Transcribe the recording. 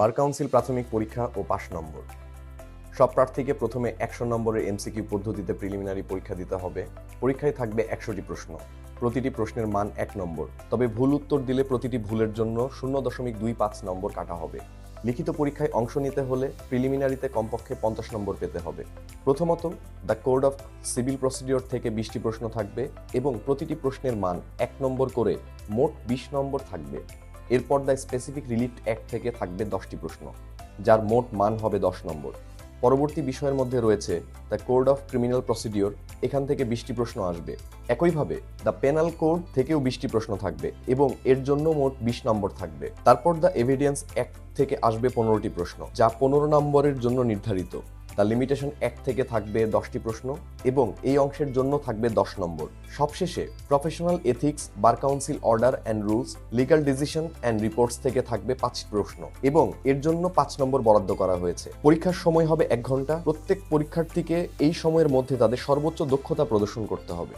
Bar council প্রাথমিক পরীক্ষা ও পাশ নম্বর। সব প্রার্থীকে প্রথমে একশো নম্বরের এমসিকিউ পদ্ধতিতে প্রিলিমিনারি পরীক্ষা দিতে হবে। পরীক্ষায় থাকবে একশোটি প্রশ্ন। প্রতিটি প্রশ্নের মান এক নম্বর। তবে ভুল উত্তর দিলে প্রতিটি ভুলের জন্য শূন্য দশমিক দুই পাঁচ নম্বর কাটা হবে। লিখিত পরীক্ষায় অংশ নিতে হলে প্রিলিমিনারিতে কমপক্ষে পঞ্চাশ নম্বর পেতে হবে। প্রথমত, the code of civil procedure থেকে বিশটি প্রশ্ন থাকবে এবং প্রতিটি প্রশ্নের মান এক নম্বর করে মোট বিশ নম্বর থাকবে। এরপর দ্য স্পেসিফিক রিলিফ অ্যাক্ট থেকে থাকবে দশটি প্রশ্ন, যার মোট মান হবে দশ নম্বর। পরবর্তী বিষয়ের মধ্যে রয়েছে the code of criminal procedure, এখান থেকে বিশটি প্রশ্ন আসবে। একইভাবে, দ্য পেনাল কোড থেকেও বিশটি প্রশ্ন থাকবে এবং এর জন্য মোট বিশ নম্বর থাকবে। তারপর দ্য এভিডেন্স অ্যাক্ট থেকে আসবে পনেরোটি প্রশ্ন, যা পনেরো নম্বরের জন্য নির্ধারিত। দ্য লিমিটেশন এক থেকে থাকবে দশটি প্রশ্ন এবং এই অংশের জন্য থাকবে দশ নম্বর। সবশেষে professional ethics bar council order and rules legal decision and reports থেকে থাকবে পাঁচ প্রশ্ন এবং এর জন্য পাঁচ নম্বর বরাদ্দ করা হয়েছে। পরীক্ষার সময় হবে এক ঘণ্টা। প্রত্যেক পরীক্ষার্থীকে এই সময়ের মধ্যে তাদের সর্বোচ্চ দক্ষতা প্রদর্শন করতে হবে।